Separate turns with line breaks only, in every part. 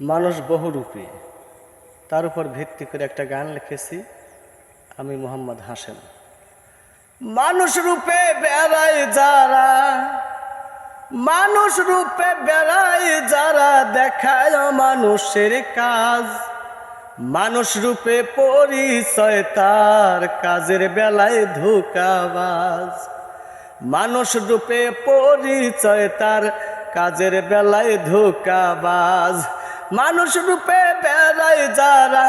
মানুষ বহুরূপী। তার উপর ভিত্তি করে একটা গান লিখেছি, আমি মোহাম্মদ হাসেম। মানুষ রূপে বেড়ায় যারা, মানুষ রূপে বেড়াই যারা দেখায় মানুষের কাজ। মানুষ রূপে পরিচয় তার কাজের বেলায় ধোকাবাজ। মানুষ রূপে পরিচয় তার কাজের বেলায় ধোকাবাজ। মানুষ রূপে বেড়ায় যারা,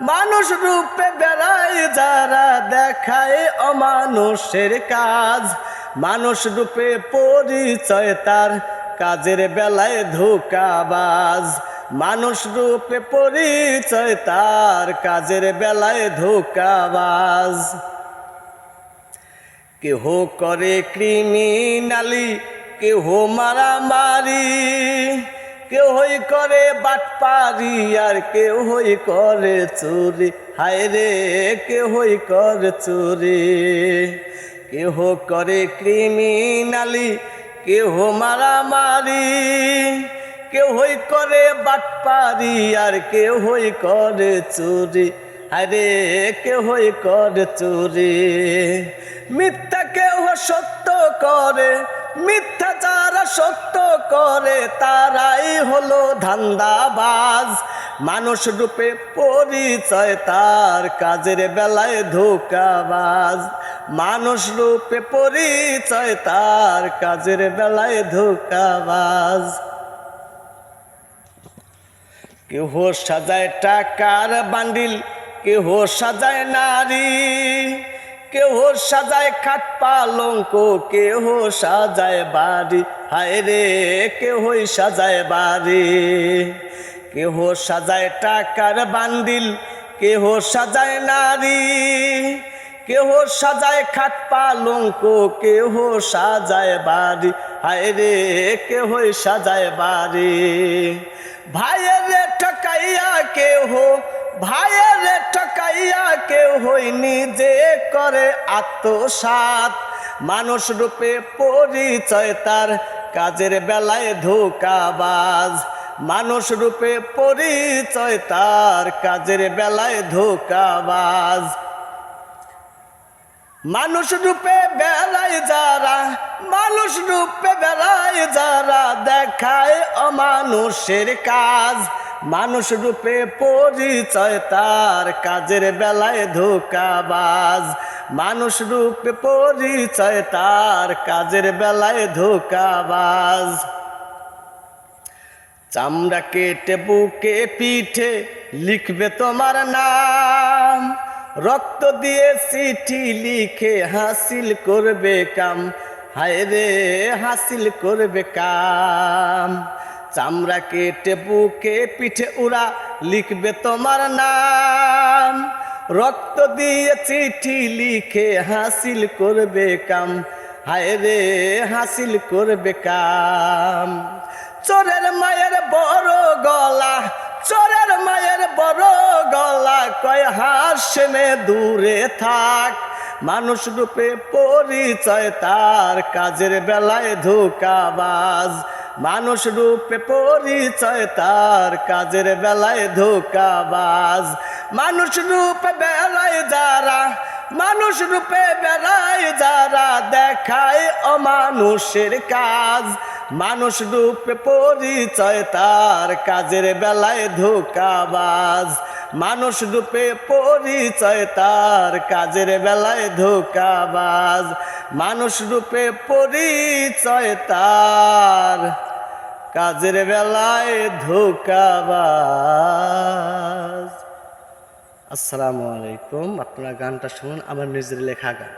মানুষ রূপে বেড়ায় যারা, দেখায় অমানুষের কাজ। মানুষ রূপে পরিচয় তার, কাজের বেলায় ধোকাবাজ। মানুষ রূপে পরিচয় তার, কাজের বেলায় ধোকাবাজ। কেহ করে ক্রিমিনালি, কেহ মারামারি। কেহই করে বাটপারি আর কেহই করে চুরি। হায় রে কেহই করে চুরি। কেহ করে ক্রিমিনালি কেহ মারামারি। কেহই করে বাটপারি আর কেহই করে চুরি। আরে কেহই করে চুরি। মিথ্যা কেহ সত্য করে মিথ্যা যারা সত্য করে তারাই হলো ধান্দাবাজ। মানুষ রূপে পরিচয় তার কাজের বেলায় ধোকাবাজ। মানুষ রূপে পরিচয় তার কাজের বেলায় ধোকাবাজ। কেহ সাজায় টাকার বান্ডিল, কেহ সাজায় নারী। কেহ সাজায় খাট পালঙ্ক, কেহ সাজায় বাড়ি। হায় রে, কেহই সাজায় বাড়ি। কেহ সাজায় টাকার বান্ডিল, কেহ সাজায় নারী। কেহ সাজায় খাট পালঙ্ক, কেহ সাজায় বাড়ি। হায় রে, কেহই সাজায় বাড়ি। ভাইয়ের ঠকাইয়া কেহ ভাইয়ের ঠকাইয়া কেউ হই নিজে করে আত্মসাত। মানুষ রূপে পরিচয় তার কাজের বেলায় ধোকাবাজ। মানুষ রূপে পরিচয় তার কাজের বেলায় ধোকাবাজ। মানুষ রূপে বেড়ায় যারা, মানুষ রূপে বেড়ায় যারা দেখায় অমানুষের কাজ। মানুষ রূপে পরিচয়, তার কাজের বেলায় ধোকাবাজ। মানুষ রূপে পরিচয়, তার কাজের বেলায় ধোকাবাজ। চামড়া কেটে, বুকে পিঠে লিখবে তোমার নাম। রক্ত দিয়ে চিঠি লিখে হাসিল করবে কাম। হায় রে, হাসিল করবে কাম। চামড়া কেটে, বুকে পিঠে উড়া, লিখবে তোমার নাম। রক্ত দিয়ে চিঠি লিখে হাসিল করবে কাম। হায় রে, হাসিল করবে কাম। চোরের মায়ের বড় গলা, চোরের মায়ের বড় গলা, কয় হাসনে দূরে থাক। মানুষ রূপে পরিচয় তার, কাজের বেলায় ধোকাবাজ। মানুষ রূপে পরিচয়, তার কাজের বেলায় ধোকাবাজ। মানুষ রূপে বেলায় যারা, মানুষ রূপে বেড়ায় যারা দেখায় অমানুষের কাজ। মানুষ রূপে পরিচয়, তার কাজের বেলায় ধোকাবাজ। মানুষ রূপে পরিচয়, তার কাজের বেলায় ধোকাবাজ। মানুষ রূপে পরিচয়, তার কাজের বেলায় ধোকাবাজ। আসসালামু আলাইকুম। আপনারা গানটা শুনুন আমার নিজের লেখা গান।